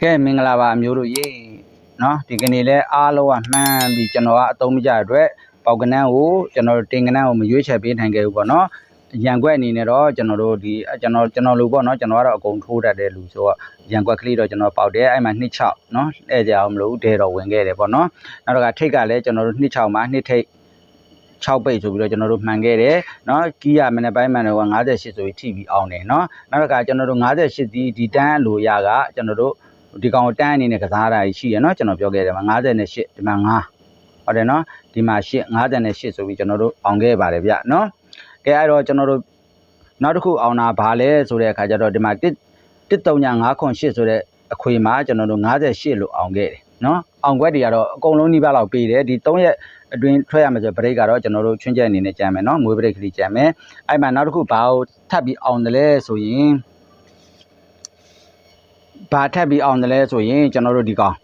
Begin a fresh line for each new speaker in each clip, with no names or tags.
ကဲမင်္ဂလာပါအမျိုးတို့ရေနော်ဒီကနေ့လဲအားလုံးကမှန်းပြီးကျွန်တော်ကအသုံးမကျတဲ့အတွက်ပေါက်ကနန်းကိုကျွန်တော်တင်ကနန်းကိုမရွေးချယ်ပေးနိုင်ခဲ့ဘူးပေါ့နော်ရန်ကွက်အနေနဲ့တော့ကျွန်တော်တို့ဒီကျွန်တော်ကျွန်တော်လူပေါ့နော်ကျွန်တော်ကတော့အကုန်ထိုးတတ်တဲ့လူဆိုတော့ရန်ကွက်ကလေးတော့ကျွန်တော်ပေါက်တယ်အဲ့မှာ26နော်အဲ့ကြအောင်မလို့ဒဲတော့ဝင်ခဲ့တယ်ပေါ့နော်နောက်တော့ကထိတ်ကလည်းကျွန်တော်တို့26မှာနှစ်ထိတ်6ပိတ်ဆိုပြီးတော့ကျွန်တော်တို့မှန်ခဲ့တယ်เนาะကီးရမနေ့ပိုင်းမှန်တော့58ဆိုပြီးထိပြီးအောင်တယ်เนาะနောက်တော့ကကျွန်တော်တို့58ဒီဒီတန်းလိုရကကျွန်တော်တို့ ဒီကောင်တန်းအနေနဲ့ကစားတာရှိရနော်ကျွန်တော်ပြောခဲ့တယ်မှာ58ဒီမှာ9ဟုတ်တယ်နော်ဒီမှာ8 58ဆိုပြီးကျွန်တော်တို့အောင်ခဲ့ပါတယ်ဗျနော်ကဲအဲ့တော့ကျွန်တော်တို့နောက်တစ်ခုအောင်တာဘာလဲဆိုတဲ့အခါကျတော့ဒီမှာ1 13958ဆိုတဲ့အခွေမှာကျွန်တော်တို့58လို့အောင်ခဲ့တယ်နော်အောင်ွက်တွေကတော့အကုန်လုံးနှိပါလောက်ပေးတယ်ဒီ3ရက်အတွင်းထွက်ရမယ်ဆိုဘရိတ်ကတော့ကျွန်တော်တို့ချွင်းချက်အနေနဲ့ကြမ်းမယ်နော်ငွေဘရိတ်ကလေးကြမ်းမယ်အဲ့မှာနောက်တစ်ခုဘာကိုထပ်ပြီးအောင်တယ်လဲဆိုရင် ဘာထပ်ပြီးအောင်တယ်လဲဆိုရင်ကျွန်တော်တို့ဒီကောင်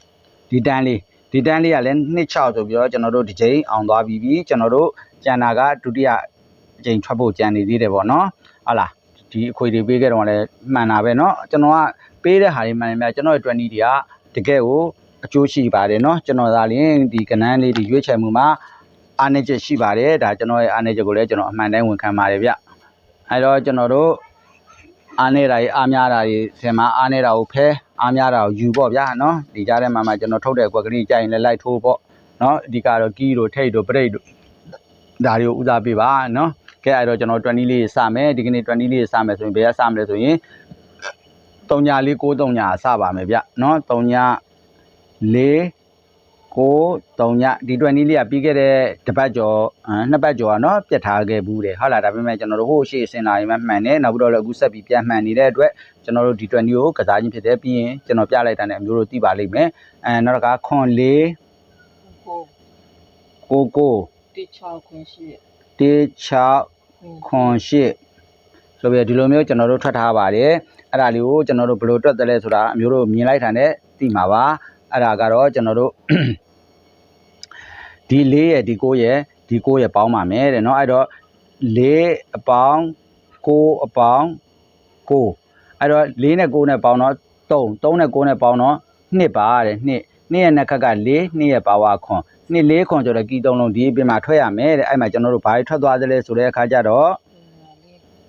ဒီတန်းလေးဒီတန်းလေးကလည်း26ဆိုပြီးတော့ကျွန်တော်တို့ဒီချိန်အောင်သွားပြီးပြီကျွန်တော်တို့ကျန်တာကဒုတိယအချိန်ထွက်ဖို့ကြံနေသေးတယ်ပေါ့เนาะဟုတ်လားဒီအခွေတွေပေးခဲ့တော့လည်းမှန်တာပဲเนาะကျွန်တော်ကပေးတဲ့ဟာတွေမှန်တယ်များကျွန်တော်ရဲ့20တွေကတကယ်ကိုအကျိုးရှိပါတယ်เนาะကျွန်တော်သာလျှင်ဒီကနန်းလေးဒီရွေးချယ်မှုမှာအားနည်းချက်ရှိပါတယ်ဒါကျွန်တော်ရဲ့အားနည်းချက်ကိုလည်းကျွန်တော်အမှန်တိုင်းဝန်ခံပါတယ်ဗျအဲတော့ကျွန်တော်တို့ အားနေတာကြီးအားများတာကြီးဆင်မအားနေတာကိုဖဲအားများတာကိုယူပေါ့ဗျာနော်ဒီကြားထဲမှာမှကျွန်တော်ထုတ်တဲ့ကွက်ကလေးကြိုက်ရင်လည်းလိုက်ထိုးပေါ့နော်အဓိကတော့ကီးတို့ထိတ်တို့ပရိတ်တို့ဒါတွေကိုဦးစားပေးပါနော်ကဲအဲ့တော့ကျွန်တော်20လေးစမယ်ဒီကနေ့20လေးစမယ်ဆိုရင်ဘယ်ကစမလဲဆိုရင်3ညလေး6 3ညစပါမယ်ဗျနော်3ညလေး 9 3ညဒီ20လေးကပြီးခဲ့တဲ့တစ်ပတ်ကျော်နှစ်ပတ်ကျော်ကနော်ပြတ်ထားခဲ့ဘူးတယ်ဟုတ်လားဒါပေမဲ့ကျွန်တော်တို့ဟိုရှေ့စင်လာရင်မှမှန်တယ်နောက်ပြီးတော့လည်းအခုဆက်ပြီးပြန်မှန်နေတဲ့အတွက်ကျွန်တော်တို့ဒီ20ကိုကစားခြင်းဖြစ်တယ်ပြီးရင်ကျွန်တော်ပြလိုက်တာနဲ့အမျိုးတို့သိပါလိမ့်မယ်အဲနောက်တစ်ခါခွန်4
ကို
9 9
တိချောက်ခွင့်ရှိ
1 6ခွန်8ဆိုပြီးဒီလိုမျိုးကျွန်တော်တို့ထွက်ထားပါတယ်အဲ့ဒါလေးကိုကျွန်တော်တို့ဘယ်လိုတွက်တယ်လဲဆိုတာအမျိုးတို့မြင်လိုက်တာနဲ့သိမှာပါအဲ့ဒါကတော့ကျွန်တော်တို့ ဒီ၄ရဲ့ဒီ9ရဲ့ဒီ9ရဲ့ပေါင်းပါမယ်တဲ့เนาะအဲ့တော့၄အပေါင်း9အပေါင်း9အဲ့တော့၄နဲ့9နဲ့ပေါင်းတော့3 3နဲ့9နဲ့ပေါင်းတော့2ပါတဲ့2 2ရဲ့နှစ်ခက်က4 2ရဲ့ပါဝါခွန်2 4ခွန်ဆိုတော့ကီ3လုံးဒီအပြင်မှာထွက်ရမယ်တဲ့အဲ့မှာကျွန်တော်တို့ဘာတွေထွက်သွားသလဲဆိုတဲ့အခါကျတော့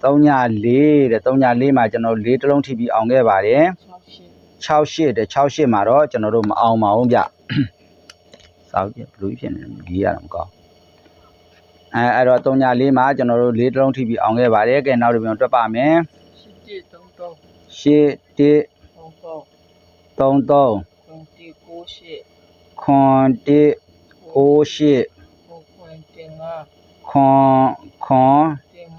3ညာလေး
3ည4တဲ့3ည4မှာကျွန်တော်၄တစ်လုံးထိပြီးအောင်ခဲ့ပါတယ်
6ရှိ
68တဲ့68မှာတော့ကျွန်တော်တို့မအောင်ပါဘူးဗျ စောက်ကြဘလူးဖြစ်နေကြီးရတော့မကောင်းအဲအဲ့တော့3ည4မှာကျွန်တော်တို့၄တစ်လုံးထိပြီးအောင်ခဲ့ပါတယ်ကဲနောက်တစ်ပြန်တွက်ပါမယ်
7 3 3
8 1
3 3
3 3
ခွန်တိ9ရှိ
ခွန်1 68
ခွန်တင်ငါ
ခွန်ခွန်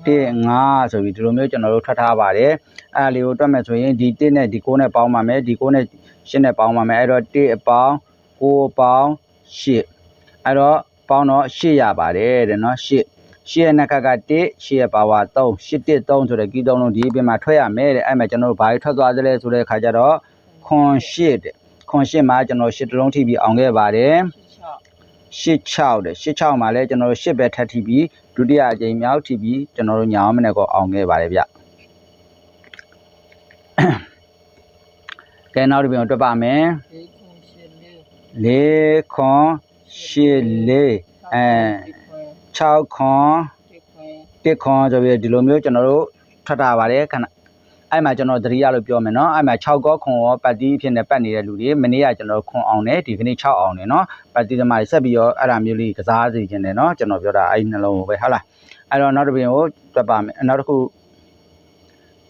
တင်ငါ
1 5ဆိုပြီးဒီလိုမျိုးကျွန်တော်တို့ထွက်ထားပါတယ်အဲ့ဒါလေးကိုတွက်မယ်ဆိုရင်ဒီ1နဲ့ဒီ9နဲ့ပေါင်းပါမယ်ဒီ9နဲ့8နဲ့ပေါင်းပါမယ်အဲ့တော့1အပေါင်း9အပေါင်း 8အဲ့တော့ပေါင်းတော့8ရပါတယ်တဲ့နော်8 8ရဲ့နှစ်ခက်က1 8ရဲ့ပါဝါ3 8 1 3ဆိုတဲ့ကီးသုံးလုံးဒီအပြင်မှာထွက်ရမယ်တဲ့အဲ့မှာကျွန်တော်တို့ဘာတွေထွက်သွားသလဲဆိုတဲ့အခါကျတော့ခွန်8တဲ့ခွန်8မှာကျွန်တော်8တလုံးထိပြီးအောင်ခဲ့ပါတယ်
6
86တဲ့86မှာလည်းကျွန်တော်တို့8ပဲထပ်ထိပြီးဒုတိယအကြိမ်မြောက်ထိပြီးကျွန်တော်တို့ညာအောင်မနဲ့ကောအောင်ခဲ့ပါတယ်ဗျကဲနောက်တစ်ပြန်တွက်ပါမယ်
4ခွန်ရှိလေး
4ခွန်8 4အဲ6ခွန်
ဒီခွန်
1ခွန်ဆိုပြီးဒီလိုမျိုးကျွန်တော်တို့ထွက်တာပါတယ်ခဏအဲ့မှာကျွန်တော်သတိရလို့ပြောမယ်နော်အဲ့မှာ6ကောခွန်ရောပတ်တီးဖြစ်နေပတ်နေတဲ့လူတွေမနေ့ကကျွန်တော်ခွန်အောင်တယ်ဒီကနေ့6အောင်တယ်နော်ပတ်တီးသမားတွေဆက်ပြီးတော့အဲ့ဒါမျိုးလေးကစားစီခြင်းတယ်နော်ကျွန်တော်ပြောတာအဲ့ဒီနှလုံးကိုပဲဟုတ်လားအဲ့တော့နောက်တစ်ပြင်ကိုတွက်ပါမယ်နောက်တစ်ခု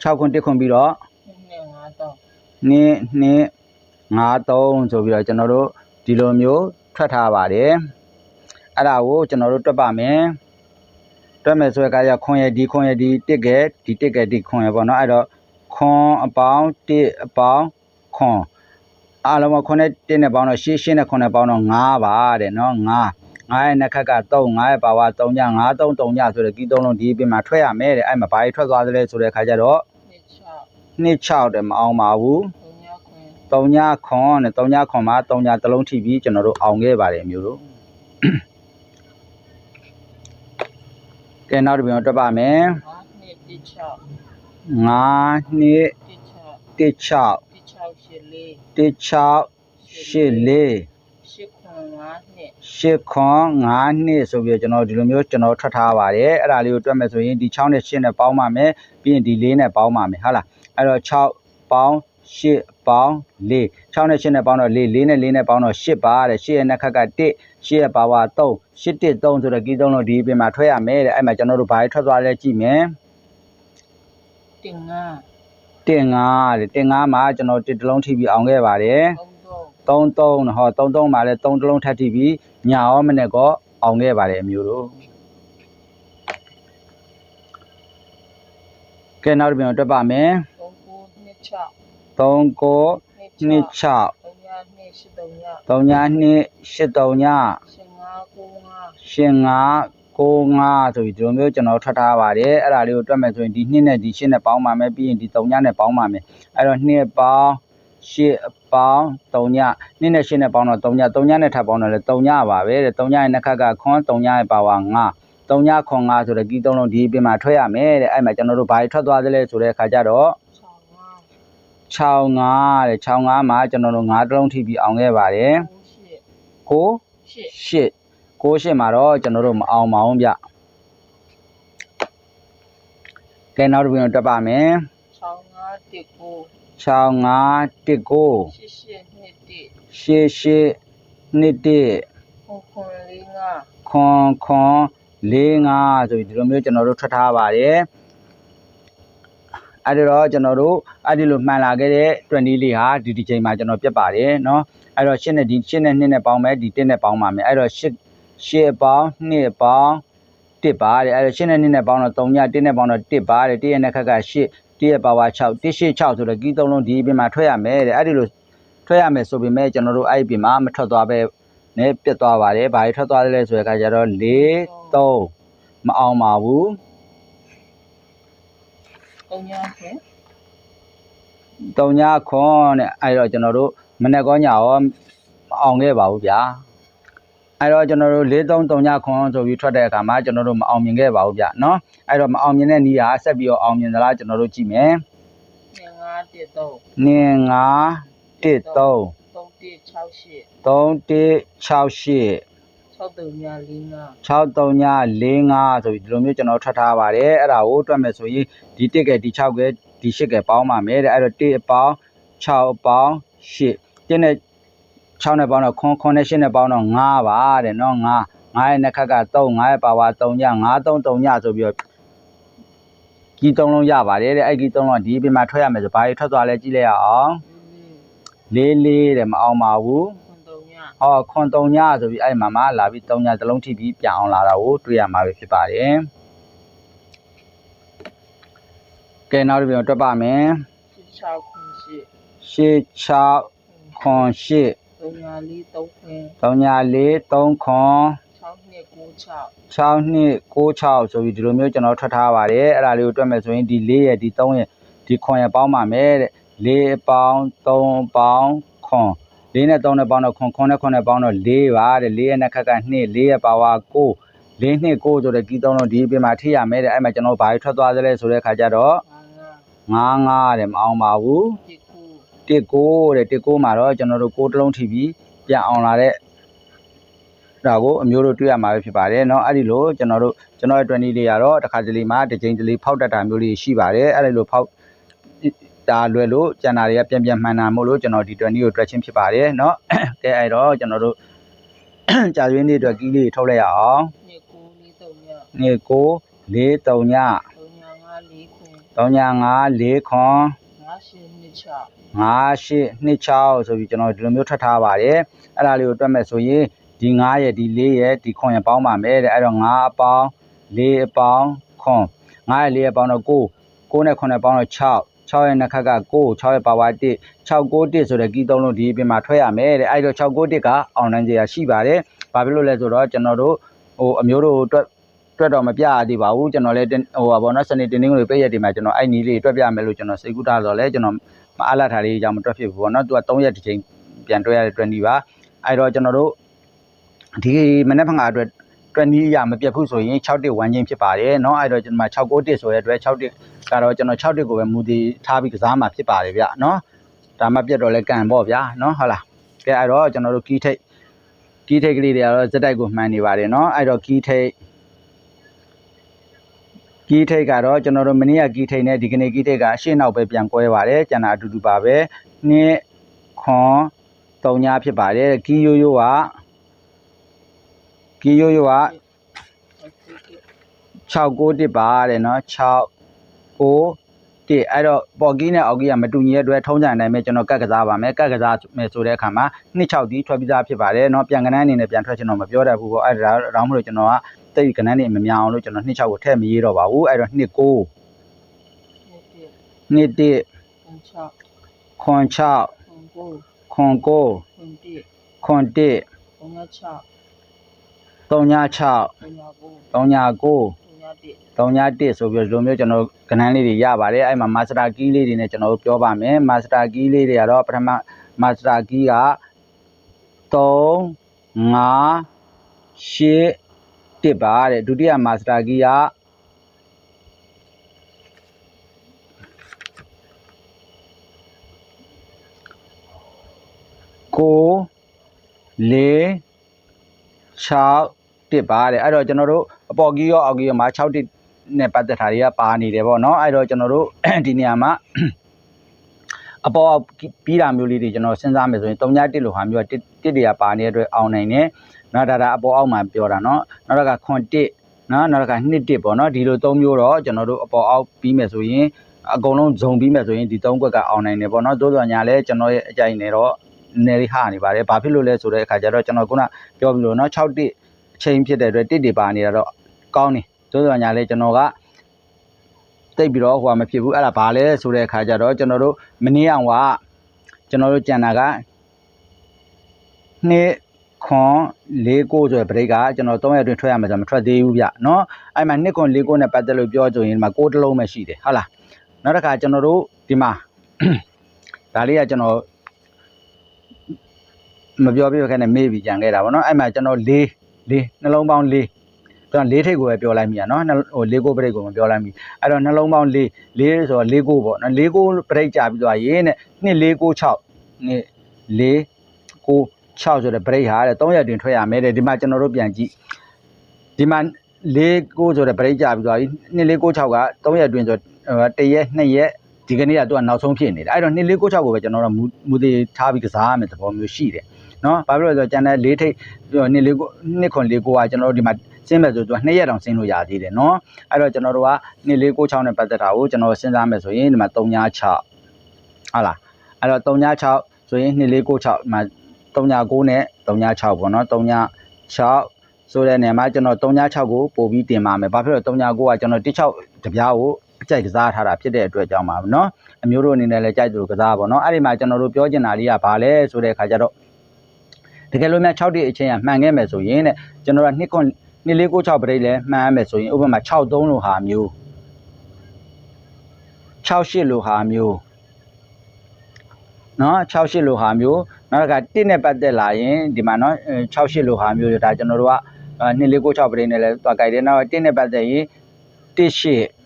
6ခွန်1ခွန်ပြီးတော့
နဲ့ငါတော့
2 2 5 3ဆိုပြီးတော့ကျွန်တော်တို့ ဒီလိုမျိုးထွက်ထားပါတယ်အဲ့ဒါကိုကျွန်တော်တို့တွက်ပါမယ်တွက်မယ်ဆိုရကရခွန်ရဒီခွန်ရဒီတစ်ကဲဒီတစ်ကဲဒီခွန်ရပေါ့နော်အဲ့တော့ခွန်အပေါင်းတစ်အပေါင်းခွန်အားလုံးကခွန်နဲ့တစ်နဲ့ပေါင်းတော့ရှင်းရှင်းနဲ့ခွန်နဲ့ပေါင်းတော့9ပါတဲ့နော်9 9ရဲ့နှစ်ခက်က3 9ရဲ့ပါဝါ3ည9 3 3ညဆိုတဲ့ကီးသုံးလုံးဒီအပြင်မှာထွက်ရမယ်တဲ့အဲ့မှာဘာတွေထွက်သွားသလဲဆိုတဲ့ခါကျတော့
နှစ်ချ
2 6တဲ့မအောင်ပါဘူး
3ညခွင်
3ညခွန်နဲ့3ညခွန်မှာ3ညတစ်လုံးထိပြီးကျွန်တော်တို့အောင်ခဲ့ပါတယ်မျိုးတို့ကဲနောက်တစ်ပြန်တွက်ပါမယ်
5နှစ်တိချ
9နှစ်
တိချ
16
တိချရှိလေး
1684
ရှစ်ခွန်ငါးနှစ်
ရှစ်ခွန်9နှစ်ဆိုပြီးတော့ကျွန်တော်ဒီလိုမျိုးကျွန်တော်ထွက်ထားပါတယ်အဲ့ဒါလေးကိုတွက်မယ်ဆိုရင်ဒီ6နဲ့8နဲ့ပေါင်းပါမယ်ပြီးရင်ဒီ4နဲ့ပေါင်းပါမယ်ဟုတ်လားအဲ့တော့6ပေါင်း8 ပေါင်း4 6နဲ့8နဲ့ပေါင်းတော့4 4နဲ့4နဲ့ပေါင်းတော့8ပါတဲ့8ရဲ့နှစ်ခက်က1 8ရဲ့ပါဝါ3 8 1 3ဆိုတော့ကီး3လို့ဒီအပြင်မှာထွက်ရမယ်တဲ့အဲ့မှာကျွန်တော်တို့ဘာတွေထွက်သွားလဲကြည့်မယ်
တင်ငါ
တင်5တဲ့တင်5မှာကျွန်တော်တစ်တလုံးထိပြီးအောင်ခဲ့ပါတယ်
သုံးသုံး
33ဟော33မှာလဲ3တလုံးထပ်ထိပြီးညာရောမနဲ့ကောအောင်ခဲ့ပါတယ်အမျိုးတို့ကဲနောက်တစ်ပြန်တွက်ပါမယ်
သုံးကိုနှစ်ချ
3ကို
နှစ်
2 6
သုံးညာနှစ်ရှစ်သုံးညာ
3ညာ2 8 3ညာ
ရှင်ငါကိုငါ
ရှင်5 95ဆိုပြီးဒီလိုမျိုးကျွန်တော်ထွက်ထားပါတယ်အဲ့ဒါလေးကိုတွက်မယ်ဆိုရင်ဒီ2နဲ့ဒီ8နဲ့ပေါင်းပါမယ်ပြီးရင်ဒီ3ညနဲ့ပေါင်းပါမယ်အဲ့တော့2ပေါင်း8ပေါင်း3ည2နဲ့8နဲ့ပေါင်းတော့3ည3ညနဲ့ထပ်ပေါင်းတော့လေ3ညပါပဲတဲ့3ညရဲ့နှစ်ခက်ကခွန်း3ညရဲ့ပါဝါ9 3ညခွန်9ဆိုတဲ့ကီး3လုံးဒီအပြင်မှာထွက်ရမယ်တဲ့အဲ့မှာကျွန်တော်တို့ဘာတွေထွက်သွားသလဲဆိုတဲ့အခါကျတော့
၆ငါ
65တဲ့65မှာကျွန်တော်တို့9တလုံးထိပြီးအောင်ခဲ့ပါတယ်
ကိုရှစ်
ကို
ရှစ်
8 9 8မှာတော့ကျွန်တော်တို့မအောင်ပါဘူးဗျကဲနောက်တစ်ပြန်တက်ပါမယ်
၆ငါတစ်ကို
65 19
ရှစ်ရှစ်နှစ်တစ်
ရှေ့ရှေ့နှစ်တစ်
ခွန်ခွန်လေးငါ
ခွန်ခွန်လေးငါဆိုပြီးဒီလိုမျိုးကျွန်တော်တို့ထွက်ထားပါတယ် အဲ့ဒီတော့ကျွန်တော်တို့အဲ့ဒီလိုမှန်လာခဲ့တဲ့20လေးဟာဒီဒီချိန်မှာကျွန်တော်ပြတ်ပါတယ်နော်အဲ့တော့10နဲ့ဒီ10နဲ့2နဲ့ပေါင်းမယ်ဒီ1နဲ့ပေါင်းပါမယ်အဲ့တော့10 10ပေါင်း2ပေါင်း1ပါတယ်အဲ့တော့10နဲ့2နဲ့ပေါင်းတော့3ည1နဲ့ပေါင်းတော့1ပါတယ်1ရဲ့နှက်ခက်က8 1ရဲ့ပါဝါ6 186ဆိုတော့ကီးသုံးလုံးဒီပြင်မှာထွက်ရမယ်တဲ့အဲ့ဒီလိုထွက်ရမယ်ဆိုပေမဲ့ကျွန်တော်တို့အဲ့ဒီပြင်မှာမထွက်သွားပဲနဲ့ပြတ်သွားပါတယ်ဘာတွေထွက်သွားလဲဆိုတဲ့အခါကျတော့4 3မအောင်ပါဘူး
သုံးညာဖြင့်။
3ညခွန်တဲ့အဲ့တော့ကျွန်တော်တို့မနေ့ကောညရောမအောင်ခဲ့ပါဘူးဗျာ။အဲ့တော့ကျွန်တော်တို့4 3 3ညခွန်ဆိုပြီးထွက်တဲ့အခါမှာကျွန်တော်တို့မအောင်မြင်ခဲ့ပါဘူးဗျာနော်။အဲ့တော့မအောင်မြင်တဲ့နေရာဆက်ပြီးတော့အောင်မြင်သလားကျွန်တော်တို့ကြည့်မယ်
ငငါတစ် သုံး။
2 5 1 3
သုံးတစ်၆ရှစ်
3 1 6 8
၆သုံးညာလေးငါ
63ည45ဆိုပြီးဒီလိုမျိုးကျွန်တော်ထွက်ထားပါတယ်အဲ့ဒါကိုတွက်မယ်ဆိုရင်ဒီ1ကဲဒီ6ကဲဒီ8ကဲပေါင်းပါမယ်တဲ့အဲ့တော့1အပေါင်း6အပေါင်း8တင်းနဲ့6နဲ့ပေါင်းတော့ခွန်ခွန်နဲ့8နဲ့ပေါင်းတော့9ပါတဲ့နော်9 9ရဲ့နှစ်ခက်က3 9ရဲ့ပါဝါ3ည9 3 3ညဆိုပြီးတော့ကြီး3လုံးရပါတယ်တဲ့အဲ့ကြီး3လုံးကဒီပြင်မှာထွက်ရမယ်ဆိုဘာတွေထွက်သွားလဲကြည့်လိုက်ရအောင်
လေးလေး
လေးလေးတဲ့မအောင်ပါဘူး
ခွန်သုံးညာ
ဟောခွန်3ညဆိုပြီးအဲ့မှာမှလာပြီး3ညတစ်လုံးထိပြီးပြန်အောင်လာတာကိုတွေ့ရမှာပဲဖြစ်ပါတယ်ကဲနောက်တစ်ပြန်တွက်ပါမယ်
ရှစ်၆ခွန်ရှစ်
ရှေ့6ခွန်ရှစ်
သုံးညာလေးသုံးခွင်
3ည4 3ခွန်
6နှစ်9 6
6နှစ်96ဆိုပြီးဒီလိုမျိုးကျွန်တော်ထွက်ထားပါတယ်အဲ့ဒါလေးကိုတွက်မယ်ဆိုရင်ဒီ4ရဲ့ဒီ3ရဲ့ဒီခွန်ရဲ့ပေါင်းပါမယ်တဲ့4အပေါင်း3ပေါင်းခွန် 4နဲ့3နဲ့ပေါင်းတော့ခွန်ခွန်နဲ့ခွန်နဲ့ပေါင်းတော့4ပါတဲ့4ရဲ့နှစ်ခက်က2 4ရဲ့ပါဝါ9 4နှစ်9ဆိုတဲ့ကီး3လုံးဒီအပြင်မှာထိရမယ်တဲ့အဲ့မှာကျွန်တော်ဘာတွေထွက်သွားသလဲဆိုတဲ့အခါကျတော့
ငါငါ
9 9တဲ့မအောင်ပါဘူး
တစ်ကို
19တဲ့19မှာတော့ကျွန်တော်တို့6တလုံးထိပြီးပြန်အောင်လာတဲ့ဒါကိုအမျိုးတို့တွေ့ရမှာပဲဖြစ်ပါတယ်เนาะအဲ့ဒီလိုကျွန်တော်တို့ကျွန်တော်ရဲ့20လေးကတော့တစ်ခါတလေမှာတစ်ချိန်တလေဖောက်တတ်တာမျိုးလေးရှိပါတယ်အဲ့ဒီလိုဖောက် ဒါလွယ်လို့ကျန်တာတွေကပြန်ပြန်မှန်တာမို့လို့ကျွန်တော်ဒီ20ကိုတွက်ချင်းဖြစ်ပါတယ်เนาะ ကဲအဲ့တော့ကျွန်တော်တို့ ကြာရွေးနေ့အတွက်ကီးလေးထုတ်လိုက်ရအောင်
နှစ်ကိုလေးသုံးညာ
နေ့ကို4 3ည
သုံးညာငါလေးခွင်
3ည5 4ခွန်
ငါရှစ်နှစ်ချ
5 8 2 6ဆိုပြီးကျွန်တော်ဒီလိုမျိုးထွက်ထားပါတယ်အဲ့ဒါလေးကိုတွက်မဲ့ဆိုရင်ဒီ9ရဲ့ဒီ4ရဲ့ဒီခွန်ရဲ့ပေါင်းပါမယ်တဲ့အဲ့တော့9အပေါင်း4အပေါင်းခွန်9ရဲ့4ရဲ့ပေါင်းတော့9 9နဲ့ခွန်နဲ့ပေါင်းတော့6 6ရဲ့နှစ်ခက်က9 6ရဲ့ပါဝါ1 6 9 1ဆိုတဲ့ကီးသုံးလုံးဒီအပြင်မှာထွက်ရမယ်တဲ့အဲ့တော့6 9 1ကအောင်နိုင်ကြရရှိပါတယ်ဘာဖြစ်လို့လဲဆိုတော့ကျွန်တော်တို့ဟိုအမျိုးတို့တွက်တွက်တော့မပြရသေးပါဘူးကျွန်တော်လည်းဟိုပါဘောနော်စနေတင်းတင်းကိုပြည့်ရက်ဒီမှာကျွန်တော်အဲ့နီးလေးတွက်ပြမယ်လို့ကျွန်တော်စိတ်ကူးထားတော့လဲကျွန်တော်မအားလာထားလေးကြောင့်မတွက်ဖြစ်ဘူးပေါ့နော်သူက3ရက်တစ်ချိန်ပြန်တွက်ရတဲ့20ပါအဲ့တော့ကျွန်တော်တို့ဒီမနေ့ဖန်ကအတွက် 20ရမပြတ်ဘူးဆိုရင်6တစ်ဝမ်းချင်းဖြစ်ပါတယ်เนาะအဲ့တော့ကျွန်တော်6 9တစ်ဆိုတဲ့အတွက်6တစ်ကတော့ကျွန်တော်6တစ်ကိုပဲမူတည်ထားပြီးကစားမှာဖြစ်ပါတယ်ဗျเนาะ ဒါမှပြတ်တော့လဲကန်ပေါ့ဗျာနော်ဟုတ်လားကဲအဲ့တော့ကျွန်တော်တို့ကီးထိတ်ကီးထိတ်ကလေးတွေကတော့စက်တိုက်ကိုမှန်နေပါတယ်နော်အဲ့တော့ကီးထိတ်ကီးထိတ်ကတော့ကျွန်တော်တို့မနေ့ကကီးထိတ်နဲ့ဒီကနေ့ကီးထိတ်ကအရှင်းနောက်ပဲပြန်ကွဲပါတယ်ကျန်တာအတူတူပါပဲနှစ်ခွန်တုံညာဖြစ်ပါတယ်ကီးရိုးရိုးက ကီယိုယိုက691ပါတဲ့နော်691အဲ့တော့ပေါ်ကီးနဲ့အော်ကီးကမတူညီတဲ့အတွက်ထုံးကြံနိုင်မယ်ကျွန်တော်ကတ်ကစားပါမယ်ကတ်ကစားမယ်ဆိုတဲ့အခါမှာ26ဒီထွက်ပြီးသားဖြစ်ပါတယ်နော်ပြန်ကနန်းအနေနဲ့ပြန်ထွက်ကျွန်တော်မပြောတတ်ဘူးပေါ့အဲ့ဒါတော့မလို့ကျွန်တော်ကတိတ်ကနန်းနေမများအောင်လို့ကျွန်တော်26ကိုထည့်မရေးတော့ပါဘူးအဲ့တော့29 21
26 96 99
91
96 396 399
391ဆိုပြီးတော့ဒီလိုမျိုးကျွန်တော်ကဏ္ဍလေးတွေရပါတယ်အဲ့မှာ master key လေးတွေနဲ့ကျွန်တော်တို့ပြောပါမယ် master key လေးတွေကတော့ပထမ master key က3 5 8 1ပါတဲ့ဒုတိယ master key ကကိုလေး6 တစ်ပါတဲ့အဲ့တော့ကျွန်တော်တို့အပေါ်ကြီးရောအောက်ကြီးရောမှာ6တစ်နဲ့ပတ်သက်တာတွေကပါနေတယ်ပေါ့နော်အဲ့တော့ကျွန်တော်တို့ဒီနေရာမှာအပေါ်အောက်ပြီးတာမျိုးလေးတွေကျွန်တော်စဉ်းစားမယ်ဆိုရင်3ညတစ်လိုဟာမျိုးကတစ်တစ်တွေကပါနေတဲ့အတွက်အောင်နိုင်တယ်နော်ဒါဒါအပေါ်အောက်မှာပြောတာနော်နောက်တစ်ခါခွန်တစ်နော်နောက်တစ်ခါနှစ်တစ်ပေါ့နော်ဒီလို3မျိုးတော့ကျွန်တော်တို့အပေါ်အောက်ပြီးမယ်ဆိုရင်အကုန်လုံးဇုံပြီးမယ်ဆိုရင်ဒီ3ခွက်ကအောင်နိုင်တယ်ပေါ့နော်သို့တော်ညာလဲကျွန်တော်ရဲ့အကြိုက်နေတော့နေရီဟာနေပါတယ်ဘာဖြစ်လို့လဲဆိုတဲ့အခါကျတော့ကျွန်တော်ခုနပြောပြီးလို့နော်6တစ်အ ချိန်ဖြစ်တဲ့အတွက်တစ်တွေပါနေတာတော့ကောင်းနေသို့တော်ညာလဲကျွန်တော်ကတိတ်ပြီးတော့ဟိုကမဖြစ်ဘူးအဲ့ဒါဘာလဲဆိုတဲ့အခါကျတော့ကျွန်တော်တို့မနေ့အောင်ကကျွန်တော်တို့ကြံတာကနှစ်ခွန်၄ကိုဆိုတဲ့ break ကကျွန်တော်3ရက်အတွင်းထွက်ရမှာဆိုမထွက်သေးဘူးဗျเนาะအဲ့မှာနှစ်ခွန်၄ကိုနဲ့ပတ်သက်လို့ပြောကြရင်ဒီမှာ6တစ်လုံးပဲရှိတယ်ဟုတ်လားနောက်တစ်ခါကျွန်တော်တို့ဒီမှာ ဒါလေးကကျွန်တော်မပြောပြခဲ့နဲ့မေ့ပြီးကြံခဲ့တာဗောနော်အဲ့မှာကျွန်တော်၄ ၄နှလုံးပေါင်း၄ကျွန်တော်၄ထိပ်ကိုပဲပြောလိုက်မိရနော်နှဟို၄ကိုပရိတ်ကိုမပြောလိုက်မိအဲ့တော့နှလုံးပေါင်း၄၄ဆိုတော့၄ကိုပေါ့နော်၄ကိုပရိတ်ကြာပြီးသွားရေးနဲ့နှစ်၄ကို6နှစ်၄ကို6ဆိုတဲ့ပရိတ်ဟာတဲ့3ရက်တွင်ထွက်ရမယ်တဲ့ဒီမှာကျွန်တော်တို့ပြန်ကြည့်ဒီမှာ၄ကိုဆိုတဲ့ပရိတ်ကြာပြီးသွားပြီနှစ်၄ကို6က3ရက်တွင်ဆိုတရက်2ရက် ဒီကနေ့ကသူကနောက်ဆုံးဖြစ်နေတာအဲ့တော့နှစ်၄ကို6ကိုပဲကျွန်တော်တို့မူသေးထားပြီးကစားရမယ်သဘောမျိုးရှိတယ်နော်ဘာဖြစ်လို့လဲဆိုတော့ကျန်တဲ့၄ထိပ်နှစ်လေးကိုနှစ်ခွန်လေးကိုကကျွန်တော်တို့ဒီမှာစင်းမယ်ဆိုတော့2ရက်တောင်စင်းလို့ရသေးတယ်နော်အဲ့တော့ကျွန်တော်တို့ကနှစ်လေးကို6နဲ့ပတ်သက်တာကိုကျွန်တော်စဉ်းစားမယ်ဆိုရင်ဒီမှာ3ည6ဟုတ်လားအဲ့တော့3ည6ဆိုရင်နှစ်လေးကို6ဒီမှာ3ည9နဲ့3ည6ပေါ့နော်3ည6ဆိုတဲ့နေရာမှာကျွန်တော်3ည6ကိုပို့ပြီးတင်ပါမယ်ဘာဖြစ်လို့3ည9ကကျွန်တော်16တပြားကိုအ ကြိုက်ကစားထားတာဖြစ်တဲ့အတွက်ကြောင့်ပါနော်အမျိုးတို့အနေနဲ့လည်းကြိုက်သူကစားပါတော့အဲ့ဒီမှာကျွန်တော်တို့ပြောချင်တာလေးကဘာလဲဆိုတဲ့အခါကျတော့တကယ်လို့များ6တိအချင်းကမှန်ခဲ့မယ်ဆိုရင်တဲ့ကျွန်တော်က2ခွန်2လေး6 6ပရိတ်လဲမှန်ရမယ်ဆိုရင်ဥပမာ6 3လို့ဟာမျိုး6 8လို့ဟာမျိုးနော်6 8လို့ဟာမျိုးနောက်က1နဲ့ပတ်သက်လာရင်ဒီမှာနော်6 8လို့ဟာမျိုးဒါကျွန်တော်တို့က2လေး6 6ပရိတ်နဲ့လဲသွားကြိုက်တယ်နောက်1နဲ့ပတ်သက်ရင်1 8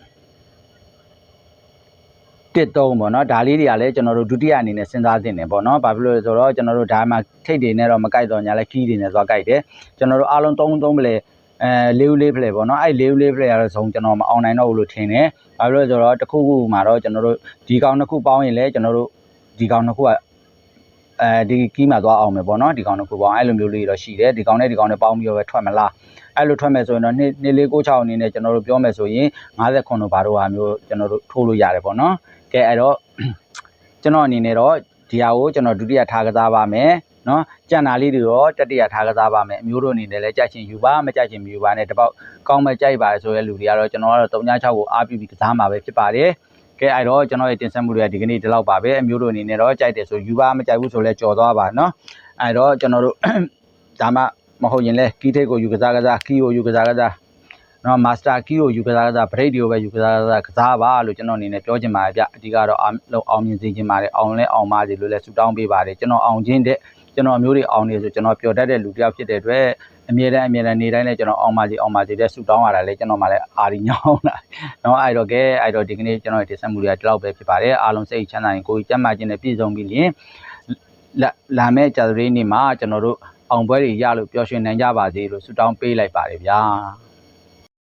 တစ်သုံးပေါ့နော်ဒါလေးတွေကလည်းကျွန်တော်တို့ဒုတိယအနေနဲ့စဉ်းစားသင့်တယ်ပေါ့နော်ဘာဖြစ်လို့လဲဆိုတော့ကျွန်တော်တို့ဒါမှထိတ်တွေနဲ့တော့မကိုက်တော့ညာလဲခီးတွေနဲ့သွားကိုက်တယ်ကျွန်တော်တို့အားလုံး3 3ပလဲအဲလေးဦးလေးဖလဲပေါ့နော်အဲ့လေးဦးလေးဖလဲရတော့ဇုံကျွန်တော်မအောင်နိုင်တော့ဘူးလို့ထင်တယ်ဘာဖြစ်လို့လဲဆိုတော့တစ်ခုခုမှာတော့ကျွန်တော်တို့ဒီကောင်တစ်ခုပေါင်းရင်လည်းကျွန်တော်တို့ဒီကောင်တစ်ခုက အဲဒီကီးမှာသွားအောင်မယ်ပေါ့နော်ဒီကောင်တစ်ခုပေါင်းအဲ့လိုမျိုးလေးတော့ရှိတယ်ဒီကောင်နဲ့ဒီကောင်နဲ့ပေါင်းပြီးတော့ပဲထွက်မလားအဲ့လိုထွက်မယ်ဆိုရင်တော့2 2 4 6 6အနေနဲ့ကျွန်တော်တို့ပြောမယ်ဆိုရင်59တို့ဘာတို့ဟာမျိုးကျွန်တော်တို့ထိုးလို့ရတယ်ပေါ့နော်ကဲအဲ့တော့ကျွန်တော်အနေနဲ့တော့ဒီဟာကိုကျွန်တော်ဒုတိယထားကစားပါမယ်နော်ကြံတာလေးတွေတော့တတိယထားကစားပါမယ်အမျိုးတို့အနေနဲ့လည်းကြိုက်ချင်ယူပါမကြိုက်ချင်မယူပါနဲ့တပေါက်ကောင်းမဲ့ကြိုက်ပါဆိုတဲ့လူတွေကတော့ကျွန်တော်ကတော့396ကိုအားပြုပြီးကစားမှာပဲဖြစ်ပါတယ် ကဲအဲ့တော့ကျွန်တော်ရဲ့တင်ဆက်မှုတွေကဒီကနေ့ဒီလောက်ပါပဲအမျိုးတို့အနေနဲ့တော့ကြိုက်တယ်ဆိုယူပါမကြိုက်ဘူးဆိုလဲကြော်သွားပါနော်အဲ့တော့ကျွန်တော်တို့ဒါမှမဟုတ်ရင်လဲကီးထိတ်ကိုယူကစားကစားကီးကိုယူကစားကစားနော်မာစတာကီးကိုယူကစားကစားဘရိတ်တွေကိုပဲယူကစားကစားကစားပါလို့ကျွန်တော်အနေနဲ့ပြောချင်ပါတယ်ဗျအဓိကတော့အောင်လုံးအောင်မြင်စေချင်ပါတယ်အောင်လဲအောင်ပါစေလို့လဲဆုတောင်းပေးပါတယ်ကျွန်တော်အောင်ခြင်းတဲ့ကျွန်တော်အမျိုးတွေအောင်နေဆိုကျွန်တော်ပျော်တတ်တဲ့လူတစ်ယောက်ဖြစ်တဲ့အတွက် အမြဲတမ်းအမြဲတမ်းနေတိုင်းလည်းကျွန်တော်အောင်ပါစီအောင်ပါစီတဲ့ဆူတောင်းရတာလေကျွန်တော်မှလည်းအာရီညောင်းတာเนาะအဲ့တော့ကဲအဲ့တော့ဒီကနေ့ကျွန်တော်ရဲ့တင်ဆက်မှုတွေကဒီလောက်ပဲဖြစ်ပါတယ်အားလုံးစိတ်ချမ်းသာရင်ကိုယ်ကြီးကျန်းမာခြင်းနဲ့ပြည့်စုံပြီးလျင်လာလာမယ့်ကြာသပတေးနေ့မှာကျွန်တော်တို့အောင်ပွဲတွေရလို့ပျော်ရွှင်နိုင်ကြပါစေလို့ဆုတောင်းပေးလိုက်ပါတယ်ဗျာ